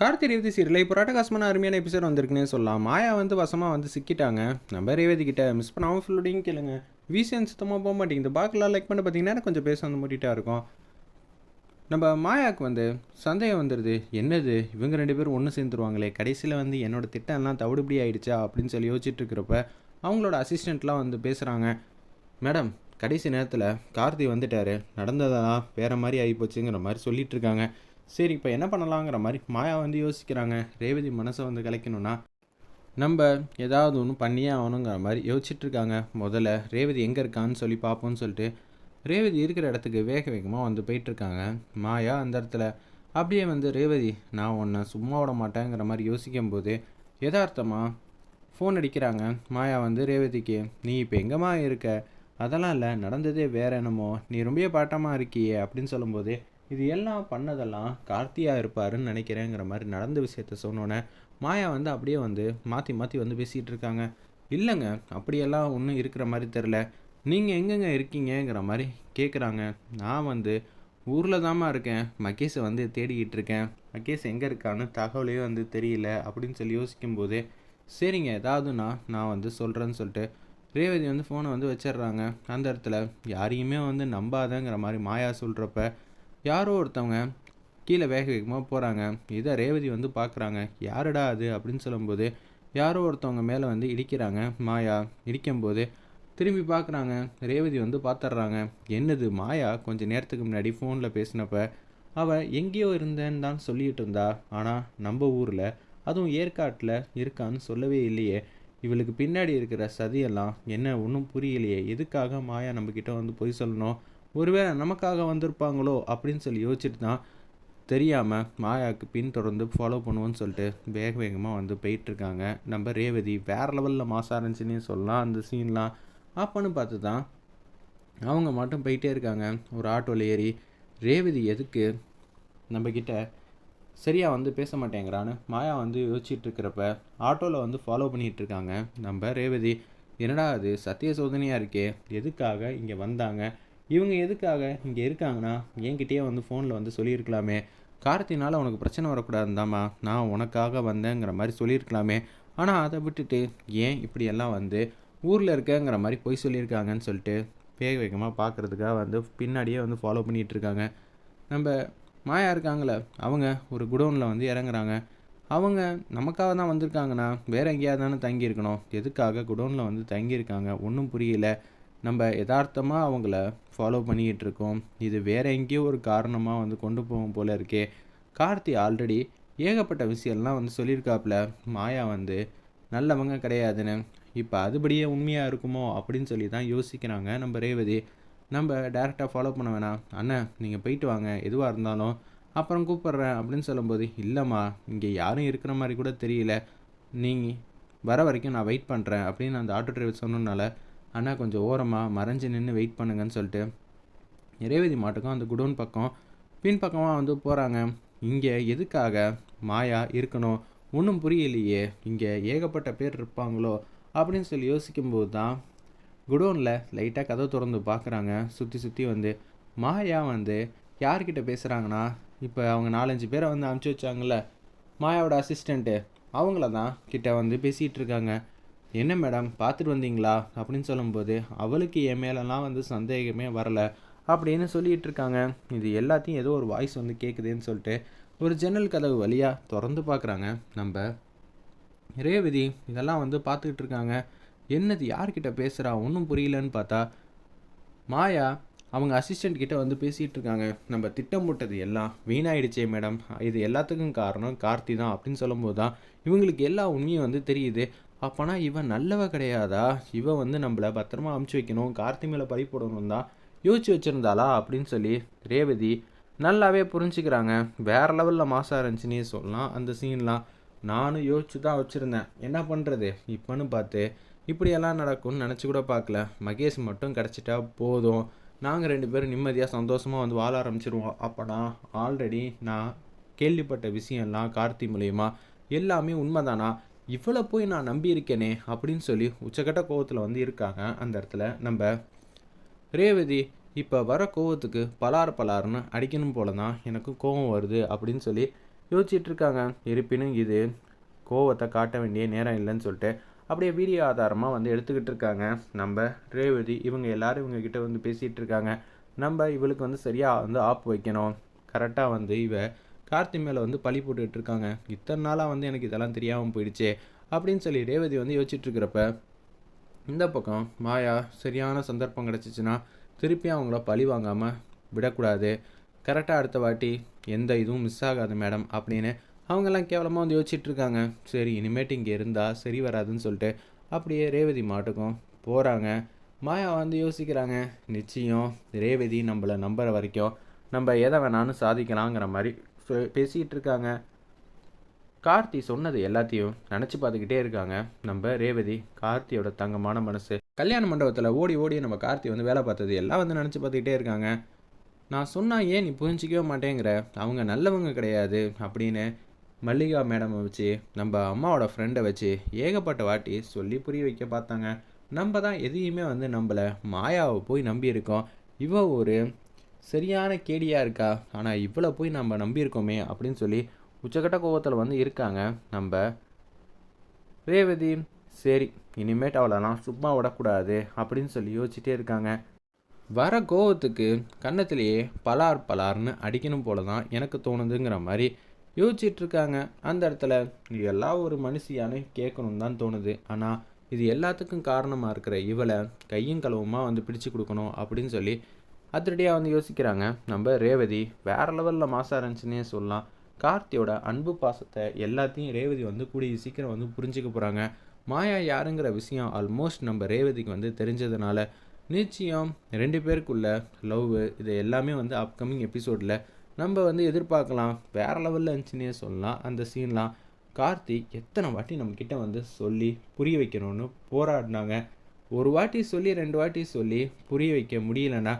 Karthi Revathi serial இப்போ ராட்டகாசமான அருமையான episode வந்திருக்குன்னே சொல்லலாம். மாயா வந்து வசமாக வந்து சிக்கிட்டாங்க. நம்ம ரேவதி கிட்ட மிஸ் பண்ணாமல் ஃபுல்லோடையும் கேளுங்க. விசிஎன் சுத்தமாக போக மாட்டேங்குது. பாக்கெலாம் லைக் பண்ண பார்த்தீங்கன்னா கொஞ்சம் பேச வந்து மூட்டிகிட்டா இருக்கும். நம்ம மாயாவுக்கு வந்து சந்தேகம் வந்துடுது என்னது? இவங்க ரெண்டு பேரும் ஒன்று சேர்ந்துருவாங்களே? கடைசியில் வந்து என்னோட திட்டம்லாம் தவிடுபடி ஆயிடுச்சா? அப்படின்னு சொல்லி யோசிச்சுட்டு இருக்கிறப்ப அவங்களோட அசிஸ்டண்ட்லாம் வந்து பேசுகிறாங்க மேடம் கடைசி நேரத்தில் கார்த்தி வந்துட்டார். நடந்ததெல்லாம் வேறு மாதிரி ஆகிப்போச்சுங்கிற மாதிரி சொல்லிகிட்ருக்காங்க சரி இப்போ என்ன பண்ணலாங்கிற மாதிரி மாயா வந்து யோசிக்கிறாங்க. ரேவதி மனசை வந்து கலைக்கணும்னா நம்ம ஏதாவது ஒன்று பண்ணியே ஆகணுங்கிற மாதிரி யோசிச்சுட்ருக்காங்க. முதல்ல ரேவதி எங்கே இருக்கான்னு சொல்லி பார்ப்போம்னு சொல்லிட்டு ரேவதி இருக்கிற இடத்துக்கு வேக வேகமாக வந்து போயிட்டுருக்காங்க மாயா அந்த இடத்துல அப்படியே வந்து ரேவதி நான் உன்னை சும்மா விட மாட்டேங்கிற மாதிரி யோசிக்கும் போது யதார்த்தமாக ஃபோன் அடிக்கிறாங்க. மாயா வந்து ரேவதிக்கு நீ இப்போ எங்கேம்மா இருக்க? அதெல்லாம் இல்லை நடந்ததே வேற என்னமோ. நீ ரொம்ப பாட்டமாக இருக்கியே அப்படின்னு சொல்லும்போது இது எல்லாம் பண்ணதெல்லாம் கார்த்தியா இருப்பாருன்னு நினைக்கிறேங்கிற மாதிரி நடந்த விஷயத்த சொன்னோன்னே மாயா வந்து அப்படியே வந்து மாற்றி மாற்றி வந்து பேசிகிட்டு இருக்காங்க. இல்லைங்க அப்படியெல்லாம் ஒன்றும் இருக்கிற மாதிரி தெரில நீங்கள் எங்கெங்க இருக்கீங்கங்கிற மாதிரி கேட்குறாங்க நான் வந்து ஊரில் தாம்மா இருக்கேன். மகேஷை வந்து தேடிக்கிட்டு இருக்கேன். மகேஷ் எங்கே இருக்கான்னு தகவலையும் வந்து தெரியல அப்படின்னு சொல்லி யோசிக்கும்போது சரிங்க ஏதாவதுண்ணா நான் வந்து சொல்கிறேன்னு சொல்லிட்டு ரேவதி வந்து ஃபோனை வந்து வச்சிடுறாங்க. அந்த இடத்துல யாரையுமே வந்து நம்பாதங்கிற மாதிரி மாயா சொல்கிறப்ப யாரோ ஒருத்தவங்க கீழே வேக வேகமாக போகிறாங்க இதை ரேவதி வந்து பார்க்குறாங்க யாருடா அது? அப்படின்னு சொல்லும்போது யாரோ ஒருத்தவங்க மேலே வந்து இடிக்கிறாங்க. மாயா இடிக்கும்போது திரும்பி பார்க்குறாங்க ரேவதி வந்து பார்த்துட்றாங்க என்னது மாயா? கொஞ்சம் நேரத்துக்கு முன்னாடி ஃபோனில் பேசினப்ப அவள் எங்கேயோ இருந்தேன்னு தான் சொல்லிகிட்டு இருந்தா. ஆனால் நம்ம ஊரில் அதுவும் ஏற்காட்டில் இருக்கான்னு சொல்லவே இல்லையே. இவளுக்கு பின்னாடி இருக்கிற சதியெல்லாம் என்ன ஒன்றும் புரியலையே. எதுக்காக மாயா நம்மக்கிட்ட வந்து பொய் சொல்லணும்? ஒருவேளை நமக்காக வந்திருப்பாங்களோ அப்படின்னு சொல்லி யோசிச்சுட்டு தான் தெரியாமல் மாயாவுக்கு பின் தொடர்ந்து ஃபாலோ பண்ணுவோன்னு சொல்லிட்டு வேக வேகமாக வந்து போயிட்டுருக்காங்க. நம்ம ரேவதி வேறு லெவலில் மாசா இருந்துச்சுன்னே சொல்லலாம். அந்த சீன்லாம் அப்போன்னு பார்த்து தான் அவங்க மட்டும் போயிட்டே இருக்காங்க. ஒரு ஆட்டோவில் ஏறி ரேவதி எதுக்கு நம்மக்கிட்ட சரியாக வந்து பேச மாட்டேங்கிறான்னு மாயா வந்து யோசிச்சுட்டு இருக்கிறப்ப ஆட்டோவில் வந்து ஃபாலோ பண்ணிகிட்டு இருக்காங்க. நம்ம ரேவதி என்னடா அது சத்திய சோதனையாக இருக்கே. எதுக்காக இங்கே வந்தாங்க? இவங்க எதுக்காக இங்கே இருக்காங்கன்னா என்கிட்டயே வந்து ஃபோனில் வந்து சொல்லியிருக்கலாமே. கார்த்தினால் உனக்கு பிரச்சனை வரக்கூடாதுதாம்மா. நான் உனக்காக வந்தேங்கிற மாதிரி சொல்லியிருக்கலாமே. ஆனால் அதை விட்டுட்டு ஏன் இப்படியெல்லாம் வந்து ஊரில் இருக்கங்கிற மாதிரி பொய் சொல்லியிருக்காங்கன்னு சொல்லிட்டு வேக வேகமாக பார்க்குறதுக்காக வந்து பின்னாடியே வந்து ஃபாலோ பண்ணிகிட்டு இருக்காங்க நம்ம மாயா இருக்காங்களே அவங்க ஒரு குடோனில் வந்து இறங்குறாங்க. அவங்க நமக்காக தான் வந்திருக்காங்கண்ணா வேறு எங்கேயாவது தானே தங்கியிருக்கணும். எதுக்காக குடோனில் வந்து தங்கியிருக்காங்க? ஒன்றும் புரியல. நம்ம யதார்த்தமாக அவங்கள ஃபாலோ பண்ணிக்கிட்டு இருக்கோம் இது வேற எங்கேயோ ஒரு காரணமாக வந்து கொண்டு போகும் போல இருக்கே. கார்த்தி ஆல்ரெடி ஏகப்பட்ட விஷயம்லாம் வந்து சொல்லியிருக்காப்புல மாயா வந்து நல்லவங்க கிடையாதுன்னு. இப்போ அதுபடியே உண்மையாக இருக்குமோ? அப்படின்னு சொல்லி தான் யோசிக்கிறாங்க நம்ம ரேவதி. நம்ம டேரெக்டாக ஃபாலோ பண்ண வேணாம். அண்ணன் நீங்கள் போயிட்டு வாங்க. எதுவாக இருந்தாலும் அப்புறம் கூப்பிட்றேன். அப்படின்னு சொல்லும்போது இல்லைம்மா இங்கே யாரும் இருக்கிற மாதிரி கூட தெரியல. நீங்கள் வர வரைக்கும் நான் வெயிட் பண்ணுறேன் அப்படின்னு அந்த ஆட்டோ டிரைவர் சொன்னதுனால அண்ணா கொஞ்சம் ஓரமாக மறைஞ்சு நின்று வெயிட் பண்ணுங்கன்னு சொல்லிட்டு ரேவதி மாட்டுக்கும் அந்த குடோன் பக்கம் பின் பக்கமாக வந்து போகிறாங்க இங்கே எதுக்காக மாயா இருக்கணும்? ஒன்றும் புரியலையே. இங்கே ஏகப்பட்ட பேர் இருப்பாங்களோ? அப்படின்னு சொல்லி யோசிக்கும்போது தான் குடோனில் லைட்டாக கதை திறந்து பார்க்குறாங்க சுற்றி சுற்றி வந்து மாயா வந்து யார்கிட்ட பேசுகிறாங்கன்னா இப்போ அவங்க நாலஞ்சு பேரை வந்து அனுப்பிச்சி வச்சாங்கள்ல மாயாவோட அசிஸ்டண்ட்டு அவங்கள தான் கிட்ட வந்து பேசிகிட்டு இருக்காங்க. என்ன மேடம் பார்த்துட்டு வந்தீங்களா? அப்படின்னு சொல்லும்போது அவளுக்கு என் மேலெல்லாம் வந்து சந்தேகமே வரலை அப்படின்னு சொல்லிகிட்டு இருக்காங்க. இது எல்லாத்தையும் ஏதோ ஒரு வாய்ஸ் வந்து கேட்குதுன்னு சொல்லிட்டு ஒரு ஜன்னல் கதவு வழியாக திறந்து பார்க்குறாங்க நம்ம ரேவதி இதெல்லாம் வந்து பார்த்துக்கிட்டு இருக்காங்க. என்னது யார்கிட்ட பேசுகிறா ஒன்றும் புரியலன்னு பார்த்தா மாயா அவங்க அசிஸ்டண்ட் கிட்ட வந்து பேசிகிட்டு இருக்காங்க. நம்ம திட்டமிட்டது எல்லாம் வீணாயிடுச்சே மேடம். இது எல்லாத்துக்கும் காரணம் கார்த்தி தான் அப்படின்னு சொல்லும்போது தான் இவங்களுக்கு எல்லா உண்மையும் வந்து தெரியுது. அப்போனா இவன் நல்லவ கிடையாதா? இவன் வந்து நம்மளை பத்திரமா அமுச்சு வைக்கணும் கார்த்தி மேலே பழி போடணும் தான் யோசிச்சு வச்சுருந்தாளா? அப்படின்னு சொல்லி ரேவதி நல்லாவே புரிஞ்சுக்கிறாங்க. வேறு லெவலில் மாசாக இருந்துச்சுன்னே சொல்லலாம். அந்த சீன்லாம் நானும் யோசிச்சு தான் வச்சுருந்தேன். என்ன பண்ணுறது இப்போன்னு பார்த்து இப்படியெல்லாம் நடக்கும்னு நினச்சி கூட பார்க்கல. மகேஷ் மட்டும் கிடச்சிட்டா போதும். நாங்கள் ரெண்டு பேரும் நிம்மதியாக சந்தோஷமாக வந்து வாழ ஆரம்பிச்சிருவோம். அப்போனா ஆல்ரெடி நான் கேள்விப்பட்ட விஷயம்லாம் கார்த்தி மூலயமா எல்லாமே உண்மைதானா? இவ்வளோ போய் நான் நம்பியிருக்கேனே அப்படின்னு சொல்லி உச்சக்கட்ட கோவத்தில் வந்து இருக்காங்க. அந்த இடத்துல நம்ம ரேவதி இப்போ வர கோவத்துக்கு பலார் பலார்னு அடிக்கணும் போல தான் எனக்கு கோவம் வருது அப்படின்னு சொல்லி யோசிச்சுட்டு இருக்காங்க. இருப்பினும் இது கோவத்தை காட்ட வேண்டிய நேரம் இல்லைன்னு சொல்லிட்டு அப்படியே வீடியோ ஆதாரமாக வந்து எடுத்துக்கிட்டு இருக்காங்க. நம்ம ரேவதி இவங்க எல்லாரும் இவங்க கிட்ட வந்து பேசிகிட்டு இருக்காங்க. நம்ம இவளுக்கு வந்து சரியாக வந்து ஆப் வைக்கணும். கரெக்டாக வந்து இவ கார்த்தி மேலே வந்து பழி போட்டுக்கிட்டு இருக்காங்க. இத்தனை நாளாக வந்து எனக்கு இதெல்லாம் தெரியாமல் போயிடுச்சே அப்படின்னு சொல்லி ரேவதி வந்து யோசிச்சுட்ருக்கிறப்ப இந்த பக்கம் மாயா சரியான சந்தர்ப்பம் கிடச்சிச்சின்னா திருப்பி அவங்கள பழி வாங்காமல் விடக்கூடாது. கரெக்டாக அடுத்த வாட்டி எந்த இதுவும் மிஸ் ஆகாது மேடம் அப்படின்னு அவங்கெல்லாம் கேவலமாக வந்து யோசிச்சுட்ருக்காங்க சரி இனிமேட்டு இங்கே இருந்தால் சரி வராதுன்னு சொல்லிட்டு அப்படியே ரேவதி மாட்டுக்கும் போகிறாங்க மாயா வந்து யோசிக்கிறாங்க நிச்சயம் ரேவதி நம்மளை நம்புகிற வரைக்கும் நம்ம எதை வேணாலும் சாதிக்கலாங்கிற மாதிரி பேசிகிட்டு இருக்காங்க கார்த்தி சொன்னது எல்லாத்தையும் நினச்சி பார்த்துக்கிட்டே இருக்காங்க. நம்ம ரேவதி கார்த்தியோட தங்கமான மனசு. கல்யாண மண்டபத்தில் ஓடி ஓடி நம்ம கார்த்தி வந்து வேலை பார்த்தது எல்லாம் வந்து நினச்சி பார்த்துக்கிட்டே இருக்காங்க. நான் சொன்னால் ஏன் நீ புரிஞ்சிக்கவே மாட்டேங்கிற? அவங்க நல்லவங்க கிடையாது அப்படின்னு மல்லிகா மேடமை வச்சு நம்ம அம்மாவோட ஃப்ரெண்டை வச்சு ஏகப்பட்ட வாட்டி சொல்லி புரிய வைக்க பார்த்தாங்க. நம்ம தான் எதையுமே வந்து நம்மளை மாயாவை போய் நம்பியிருக்கோம். இவ ஒரு சரியான கேடியாக இருக்கா? ஆனால் இவ்வளோ போய் நம்ம நம்பியிருக்கோமே அப்படின்னு சொல்லி உச்சக்கட்ட கோவத்தில் வந்து இருக்காங்க நம்ம ரேவதி. சரி இனிமேட்டு அவளெல்லாம் சும்மா விடக்கூடாது அப்படின்னு சொல்லி யோசிச்சுட்டே இருக்காங்க. வர கோவத்துக்கு கன்னத்திலேயே பலார் பலார்னு அடிக்கணும் போல தான் எனக்கு தோணுதுங்கிற மாதிரி யோசிச்சுட்டு இருக்காங்க. அந்த இடத்துல எல்லா எல்லாம் ஒரு மனுஷியானு கேட்கணும் தான் தோணுது. ஆனால் இது எல்லாத்துக்கும் காரணமாக இருக்கிற இவளை கையும் களவுமா வந்து பிடிச்சு கொடுக்கணும் அப்படின்னு சொல்லி அதிரடியாக வந்து யோசிக்கிறாங்க. நம்ம ரேவதி வேறு லெவலில் மாசாக இருந்துச்சுன்னே சொல்லலாம். கார்த்தியோட அன்பு பாசத்தை எல்லாத்தையும் ரேவதி வந்து கூடிய சீக்கிரம் வந்து புரிஞ்சுக்க போகிறாங்க மாயா யாருங்கிற விஷயம் ஆல்மோஸ்ட் நம்ம ரேவதிக்கு வந்து தெரிஞ்சதுனால நிச்சயம் ரெண்டு பேருக்குள்ள லவ் இது எல்லாமே வந்து அப்கமிங் எபிசோடில் நம்ம வந்து எதிர்பார்க்கலாம். வேறு லெவலில் இருந்துச்சுன்னே சொல்லலாம். அந்த சீன்லாம் கார்த்தி எத்தனை வாட்டி நம்மக்கிட்ட வந்து சொல்லி புரிய வைக்கணும்னு போராடினாங்க. ஒரு வாட்டி சொல்லி ரெண்டு வாட்டி சொல்லி புரிய வைக்க முடியலன்னா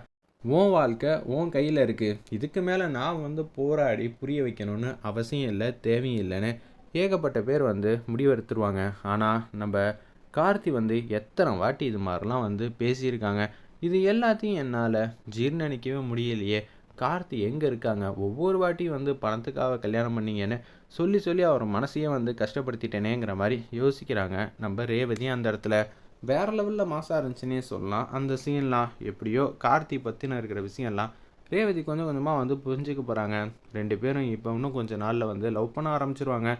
உன் வாழ்க்கை உன் கையில் இருக்குது இதுக்கு மேலே நான் வந்து போராடி புரிய வைக்கணும்னு அவசியம் இல்லை தேவையும் இல்லைன்னு ஏகப்பட்ட பேர் வந்து முடிவெடுத்துருவாங்க. ஆனால் நம்ம கார்த்தி வந்து எத்தனை வாட்டி இது மாதிரிலாம் வந்து பேசியிருக்காங்க. இது எல்லாத்தையும் என்னால் ஜீர்ணிக்கவே முடியலையே. கார்த்தி எங்கே இருக்காங்க? ஒவ்வொரு வாட்டியும் வந்து பணத்துக்காக கல்யாணம் பண்ணீங்கன்னு சொல்லி சொல்லி அவர் மனசையே வந்து கஷ்டப்படுத்திட்டேனேங்கிற மாதிரி யோசிக்கிறாங்க நம்ம ரேவதி அந்த இடத்துல. வேறு லெவலில் மாசாக இருந்துச்சுன்னே சொல்லலாம். அந்த சீன்லாம் எப்படியோ கார்த்தி பற்றின இருக்கிற விஷயம்லாம் ரேவதி கொஞ்சம் கொஞ்சமாக வந்து புரிஞ்சுக்க போகிறாங்க ரெண்டு பேரும் இப்போ இன்னும் கொஞ்சம் நாளில் வந்து லவ் பண்ண ஆரம்பிச்சிருவாங்க.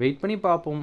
வெயிட் பண்ணி பார்ப்போம்.